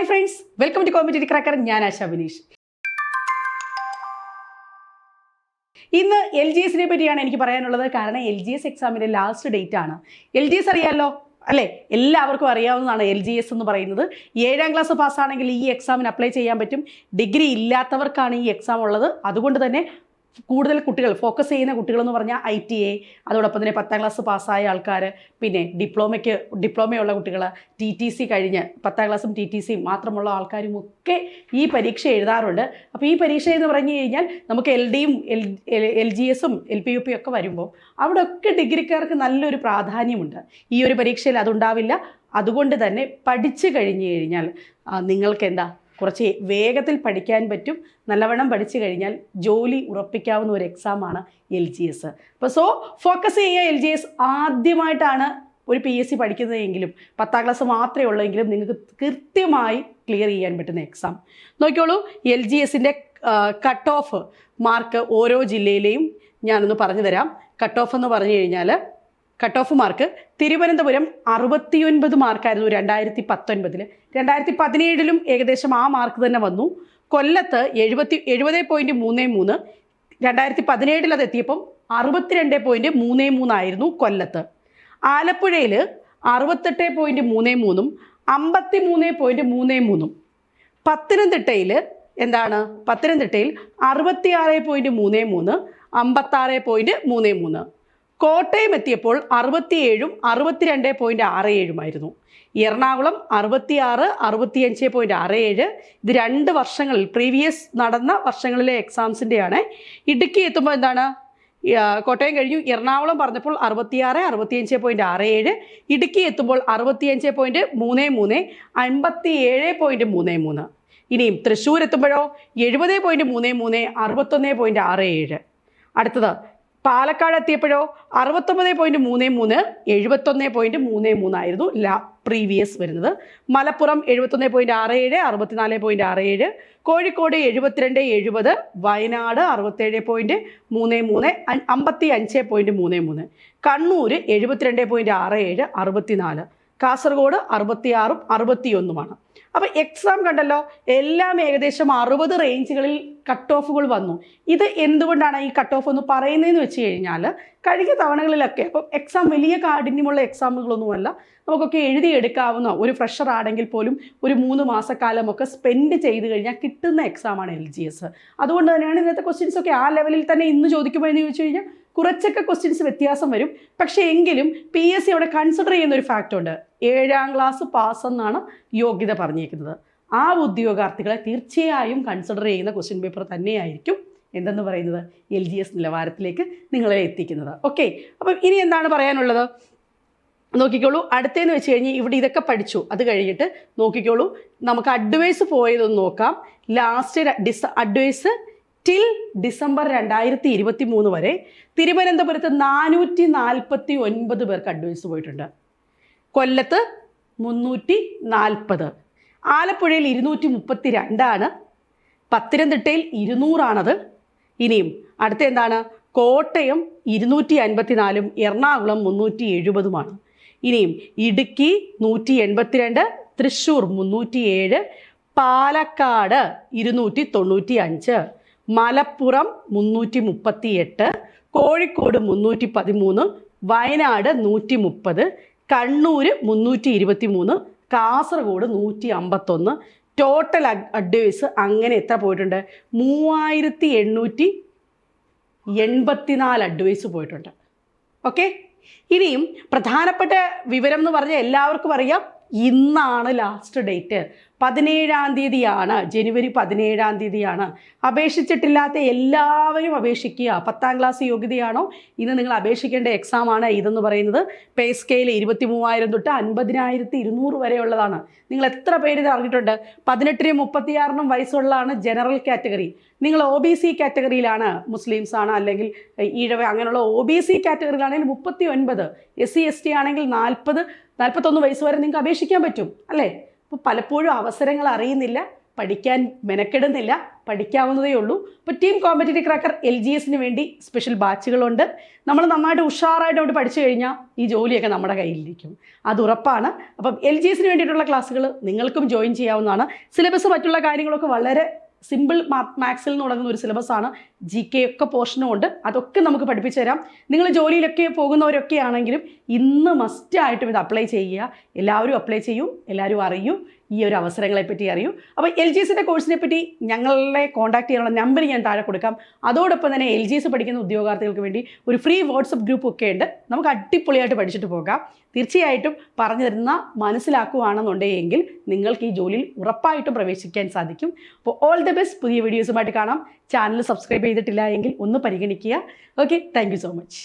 Hi friends welcome to competitive cracker ഞാൻ ആശാ ബിനീഷ് ഇന്ന് L G എസിനെ പറ്റിയാണ് എനിക്ക് പറയാനുള്ളത്. കാരണം എൽ ജി എസ് എക്സാമിന്റെ ലാസ്റ്റ് ഡേറ്റ് ആണ്. എൽ ജി എസ് അറിയാമല്ലോ അല്ലേ? എല്ലാവർക്കും അറിയാവുന്നതാണ് എൽ ജി എസ് എന്ന് പറയുന്നത്. ഏഴാം ക്ലാസ് പാസ്സാണെങ്കിൽ ഈ എക്സാമിന് അപ്ലൈ ചെയ്യാൻ പറ്റും. ഡിഗ്രി ഇല്ലാത്തവർക്കാണ് ഈ എക്സാം ഉള്ളത്. അതുകൊണ്ട് തന്നെ കൂടുതൽ കുട്ടികൾ ഫോക്കസ് ചെയ്യുന്ന കുട്ടികൾ എന്ന് പറഞ്ഞാൽ ഐ ടി എ അതോടൊപ്പം തന്നെ പത്താം ക്ലാസ് പാസ്സായ ആൾക്കാർ പിന്നെ ഡിപ്ലോമയ്ക്ക് ഡിപ്ലോമയുള്ള കുട്ടികൾ ടി ടി സി കഴിഞ്ഞ് പത്താം ക്ലാസ്സും ടി ടി സിയും മാത്രമുള്ള ആൾക്കാരും ഒക്കെ ഈ പരീക്ഷ എഴുതാറുണ്ട്. അപ്പോൾ ഈ പരീക്ഷ എന്ന് പറഞ്ഞു കഴിഞ്ഞാൽ നമുക്ക് എൽ ഡിയും എൽ എൽ ജി എസും എൽ പി യു പി ഒക്കെ വരുമ്പോൾ അവിടെ ഒക്കെ ഡിഗ്രിക്കാർക്ക് നല്ലൊരു പ്രാധാന്യമുണ്ട്. ഈ ഒരു പരീക്ഷയിൽ അതുണ്ടാവില്ല. അതുകൊണ്ട് തന്നെ പഠിച്ചു കഴിഞ്ഞു കഴിഞ്ഞാൽ നിങ്ങൾക്ക് എന്താ കുറച്ച് വേഗത്തിൽ പഠിക്കാൻ പറ്റും. നല്ലവണ്ണം പഠിച്ചു കഴിഞ്ഞാൽ ജോലി ഉറപ്പിക്കാവുന്ന ഒരു എക്സാമാണ് എൽ ജി എസ് അപ്പോൾ സോ ഫോക്കസ് ചെയ്യുക എൽ ജി എസ് ആദ്യമായിട്ടാണ് ഒരു പി എസ് സി പഠിക്കുന്നതെങ്കിലും പത്താം ക്ലാസ് മാത്രമേ ഉള്ളെങ്കിലും നിങ്ങൾക്ക് കൃത്യമായി ക്ലിയർ ചെയ്യാൻ പറ്റുന്ന എക്സാം നോക്കിയോളൂ എൽ ജി എസിന്റെ കട്ട് ഓഫ് മാർക്ക് ഓരോ ജില്ലയിലെയും ഞാനൊന്ന് പറഞ്ഞു തരാം കട്ട് ഓഫ് എന്ന് പറഞ്ഞു കഴിഞ്ഞാൽ കട്ട് ഓഫ് മാർക്ക് തിരുവനന്തപുരം അറുപത്തിയൊൻപത് മാർക്കായിരുന്നു രണ്ടായിരത്തി പത്തൊൻപതിൽ രണ്ടായിരത്തി പതിനേഴിലും ഏകദേശം ആ മാർക്ക് തന്നെ വന്നു. കൊല്ലത്ത് എഴുപത്തി എഴുപത് പോയിന്റ് മൂന്ന് മൂന്ന് രണ്ടായിരത്തി പതിനേഴിൽ അത് എത്തിയപ്പം അറുപത്തിരണ്ട് പോയിന്റ് മൂന്ന് മൂന്നായിരുന്നു കൊല്ലത്ത്. ആലപ്പുഴയിൽ അറുപത്തെട്ട് പോയിന്റ് മൂന്ന് മൂന്നും അമ്പത്തി മൂന്ന് പോയിന്റ് മൂന്ന് മൂന്നും. പത്തനംതിട്ടയിൽ എന്താണ്? പത്തനംതിട്ടയിൽ അറുപത്തിയാറ് പോയിന്റ് മൂന്ന് മൂന്ന് അമ്പത്താറ് പോയിന്റ് മൂന്ന് മൂന്ന്. കോട്ടയം എത്തിയപ്പോൾ അറുപത്തിയേഴും അറുപത്തിരണ്ട് പോയിന്റ് ആറ് ഏഴുമായിരുന്നു എറണാകുളം അറുപത്തിയാറ് അറുപത്തിയഞ്ച് പോയിന്റ് ആറ് ഏഴ്. ഇത് രണ്ട് വർഷങ്ങളിൽ പ്രീവിയസ് നടന്ന വർഷങ്ങളിലെ എക്സാംസിന്റെയാണ് ഇടുക്കി എത്തുമ്പോൾ എന്താണ്? കോട്ടയം കഴിഞ്ഞു. എറണാകുളം പറഞ്ഞപ്പോൾ അറുപത്തിയാറ് അറുപത്തിയഞ്ച് പോയിന്റ് ആറ് ഏഴ്. ഇടുക്കി എത്തുമ്പോൾ അറുപത്തിയഞ്ച് പോയിന്റ് മൂന്ന് മൂന്ന് അൻപത്തി ഏഴ് പോയിന്റ് മൂന്ന് മൂന്ന്. ഇനിയും തൃശ്ശൂർ എത്തുമ്പോഴോ? എഴുപത് പോയിന്റ് മൂന്ന് മൂന്ന് അറുപത്തൊന്ന് പോയിന്റ് ആറ് ഏഴ്. അടുത്തത് പാലക്കാട് എത്തിയപ്പോഴോ അറുപത്തൊമ്പത് പോയിന്റ് മൂന്ന് മൂന്ന് എഴുപത്തൊന്ന് പോയിന്റ് മൂന്ന് മൂന്നായിരുന്നു ലാ പ്രീവിയസ് വരുന്നത്. മലപ്പുറം എഴുപത്തൊന്ന് പോയിന്റ് ആറ് ഏഴ് അറുപത്തിനാല് പോയിന്റ് ആറ് ഏഴ് കോഴിക്കോട് എഴുപത്തിരണ്ട് എഴുപത് വയനാട് അറുപത്തേഴ് പോയിന്റ് മൂന്ന് മൂന്ന് അമ്പത്തി അഞ്ച് പോയിന്റ് മൂന്ന് മൂന്ന് കണ്ണൂർ എഴുപത്തിരണ്ട് പോയിന്റ് ആറ് ഏഴ് അറുപത്തിനാല്. കാസർഗോഡ് അറുപത്തിയാറും അറുപത്തിയൊന്നുമാണ്. അപ്പോൾ എക്സാം കണ്ടല്ലോ എല്ലാം ഏകദേശം അറുപത് റേഞ്ചുകളിൽ കട്ട് ഓഫുകൾ വന്നു. ഇത് എന്തുകൊണ്ടാണ് ഈ കട്ട് ഓഫ് എന്ന് പറയുന്നതെന്ന് വെച്ച് കഴിഞ്ഞാൽ കഴിഞ്ഞ തവണകളിലൊക്കെ അപ്പം എക്സാം വലിയ കാഠിന്യമുള്ള എക്സാമുകളൊന്നുമല്ല നമുക്കൊക്കെ എഴുതിയെടുക്കാവുന്ന ഒരു ഫ്രഷർ ആണെങ്കിൽ പോലും ഒരു മൂന്ന് മാസക്കാലമൊക്കെ സ്പെൻഡ് ചെയ്ത് കഴിഞ്ഞാൽ കിട്ടുന്ന എക്സാമാണ് എൽ ജി എസ് അതുകൊണ്ട് തന്നെയാണ് ഇന്നത്തെ ക്വസ്റ്റ്യൻസ് ഒക്കെ ആ ലെവലിൽ തന്നെ ഇന്ന് ചോദിക്കുമോ എന്ന് ചോദിച്ചു കഴിഞ്ഞാൽ കുറച്ചൊക്കെ ക്വസ്റ്റ്യൻസ് വ്യത്യാസം വരും. പക്ഷേ എങ്കിലും പി എസ് സി അവിടെ കൺസിഡർ ചെയ്യുന്ന ഒരു ഫാക്റ്റ് ഉണ്ട്. ഏഴാം ക്ലാസ് പാസ് എന്നാണ് യോഗ്യത പറഞ്ഞിരിക്കുന്നത്. ആ ഉദ്യോഗാർത്ഥികളെ തീർച്ചയായും കൺസിഡർ ചെയ്യുന്ന ക്വസ്റ്റ്യൻ പേപ്പർ തന്നെയായിരിക്കും എന്തെന്ന് പറയുന്നത്? എൽ ജി എസ് നിലവാരത്തിലേക്ക് നിങ്ങളെ എത്തിക്കുന്നത്. ഓക്കെ അപ്പം ഇനി എന്താണ് പറയാനുള്ളത്? നോക്കിക്കോളൂ. അടുത്തേന്ന് വെച്ച് കഴിഞ്ഞാൽ ഇവിടെ ഇതൊക്കെ പഠിച്ചു. അത് കഴിഞ്ഞിട്ട് നോക്കിക്കോളൂ. നമുക്ക് അഡ്വൈസ് പോയതൊന്ന് നോക്കാം. Last this advice till December രണ്ടായിരത്തി ഇരുപത്തി മൂന്ന് വരെ തിരുവനന്തപുരത്ത് നാനൂറ്റി നാൽപ്പത്തി ഒൻപത് പേർക്ക് അഡ്വൈസ് പോയിട്ടുണ്ട്. കൊല്ലത്ത് മുന്നൂറ്റി നാൽപ്പത് ആലപ്പുഴയിൽ ഇരുന്നൂറ്റി മുപ്പത്തി രണ്ടാണ് പത്തനംതിട്ടയിൽ ഇരുന്നൂറാണത്. ഇനിയും അടുത്ത എന്താണ്? കോട്ടയം ഇരുന്നൂറ്റി അൻപത്തിനാലും എറണാകുളം മുന്നൂറ്റി എഴുപതുമാണ് ഇനിയും ഇടുക്കി നൂറ്റി എൺപത്തിരണ്ട് തൃശ്ശൂർ മുന്നൂറ്റി ഏഴ് പാലക്കാട് ഇരുന്നൂറ്റി തൊണ്ണൂറ്റി അഞ്ച് മലപ്പുറം മുന്നൂറ്റി മുപ്പത്തി എട്ട് കോഴിക്കോട് മുന്നൂറ്റി പതിമൂന്ന് വയനാട് നൂറ്റി മുപ്പത് കണ്ണൂർ മുന്നൂറ്റി ഇരുപത്തി മൂന്ന് കാസർഗോഡ് നൂറ്റി അമ്പത്തൊന്ന് ടോട്ടൽ അഡ്വൈസ് അങ്ങനെ എത്ര പോയിട്ടുണ്ട്? മൂവായിരത്തി എണ്ണൂറ്റി എൺപത്തിനാല് അഡ്വൈസ് പോയിട്ടുണ്ട്. ഓക്കെ? ഇനിയും പ്രധാനപ്പെട്ട വിവരം എന്ന് പറഞ്ഞാൽ എല്ലാവർക്കും അറിയാം. ഇന്നാണ് ലാസ്റ്റ് ഡേറ്റ്. പതിനേഴാം തീയതിയാണ് ജനുവരി പതിനേഴാം തീയതിയാണ്. അപേക്ഷിച്ചിട്ടില്ലാത്ത എല്ലാവരും അപേക്ഷിക്കുക. പത്താം ക്ലാസ് യോഗ്യതയാണോ? ഇന്ന് നിങ്ങൾ അപേക്ഷിക്കേണ്ട എക്സാമാണ് ഇതെന്ന് പറയുന്നത്. പേ സ്കെയിൽ ഇരുപത്തി മൂവായിരം തൊട്ട് അൻപതിനായിരത്തി ഇരുന്നൂറ് വരെയുള്ളതാണ്. നിങ്ങൾ എത്ര പേര് ഇത് അറിഞ്ഞിട്ടുണ്ട്? പതിനെട്ടിനും മുപ്പത്തിയാറിനും വയസ്സുള്ളതാണ് ജനറൽ കാറ്റഗറി നിങ്ങൾ ഒ ബി സി കാറ്റഗറിയിലാണ് മുസ്ലിംസ് ആണ് അല്ലെങ്കിൽ ഈഴവ അങ്ങനെയുള്ള ഒ ബി സി കാറ്റഗറിയിലാണെങ്കിൽ മുപ്പത്തി ഒൻപത് എസ് സി എസ് ടി ആണെങ്കിൽ നാൽപ്പത് നാൽപ്പത്തൊന്ന് വയസ്സ് വരെ നിങ്ങൾക്ക് അപേക്ഷിക്കാൻ പറ്റും അല്ലേ? അപ്പോൾ പലപ്പോഴും അവസരങ്ങൾ അറിയുന്നില്ല പഠിക്കാൻ മെനക്കെടുന്നില്ല പഠിക്കാവുന്നതേ ഉള്ളൂ. അപ്പോൾ team competitive cracker L G എസിന് വേണ്ടി സ്പെഷ്യൽ ബാച്ചുകളുണ്ട് നമ്മൾ നന്നായിട്ട് ഉഷാറായിട്ട് അവിടെ പഠിച്ചു കഴിഞ്ഞാൽ ഈ ജോലിയൊക്കെ നമ്മുടെ കയ്യിലിരിക്കും. അത് ഉറപ്പാണ്. അപ്പം എൽ ജി എസിന് വേണ്ടിയിട്ടുള്ള ക്ലാസ്സുകൾ നിങ്ങൾക്കും ജോയിൻ ചെയ്യാവുന്നതാണ്. സിലബസ് മറ്റുള്ള കാര്യങ്ങളൊക്കെ വളരെ സിമ്പിൾ മാത്സിൽ നിന്ന് തുടങ്ങുന്ന ഒരു സിലബസ് ആണ്. ജി കെ ഒക്കെ പോർഷനും ഉണ്ട് അതൊക്കെ നമുക്ക് പഠിപ്പിച്ചു തരാം. നിങ്ങൾ ജോലിയിലൊക്കെ പോകുന്നവരൊക്കെ ആണെങ്കിലും ഇന്ന് മസ്റ്റായിട്ടും ഇത് അപ്ലൈ ചെയ്യുക. എല്ലാവരും അപ്ലൈ ചെയ്യൂ. എല്ലാവരും അറിയൂ. ഈ ഒരു അവസരങ്ങളെ പറ്റി അറിയൂ. അപ്പോൾ എൽ ജി എസിന്റെ കോഴ്സിനെ പറ്റി ഞങ്ങളെ കോൺടാക്ട് ചെയ്യാനുള്ള നമ്പർ ഞാൻ താഴെ കൊടുക്കാം. അതോടൊപ്പം തന്നെ എൽ ജി എസ് പഠിക്കുന്ന ഉദ്യോഗാർത്ഥികൾക്ക് വേണ്ടി ഒരു ഫ്രീ വാട്സപ്പ് ഗ്രൂപ്പ് ഒക്കെ ഉണ്ട്. നമുക്ക് അടിപൊളിയായിട്ട് പഠിച്ചിട്ട് പോകാം. തീർച്ചയായിട്ടും പറഞ്ഞു തരുന്ന മനസ്സിലാക്കുകയാണെന്നുണ്ടെങ്കിൽ നിങ്ങൾക്ക് ഈ ജോലിയിൽ ഉറപ്പായിട്ടും പ്രവേശിക്കാൻ സാധിക്കും. അപ്പോൾ ഓൾ ദി ബെസ്റ്റ് പുതിയ വീഡിയോസുമായിട്ട് കാണാം. ചാനൽ സബ്സ്ക്രൈബ് ചെയ്തിട്ടില്ല എങ്കിൽ ഒന്ന് പരിഗണിക്കുക. Okay thank so much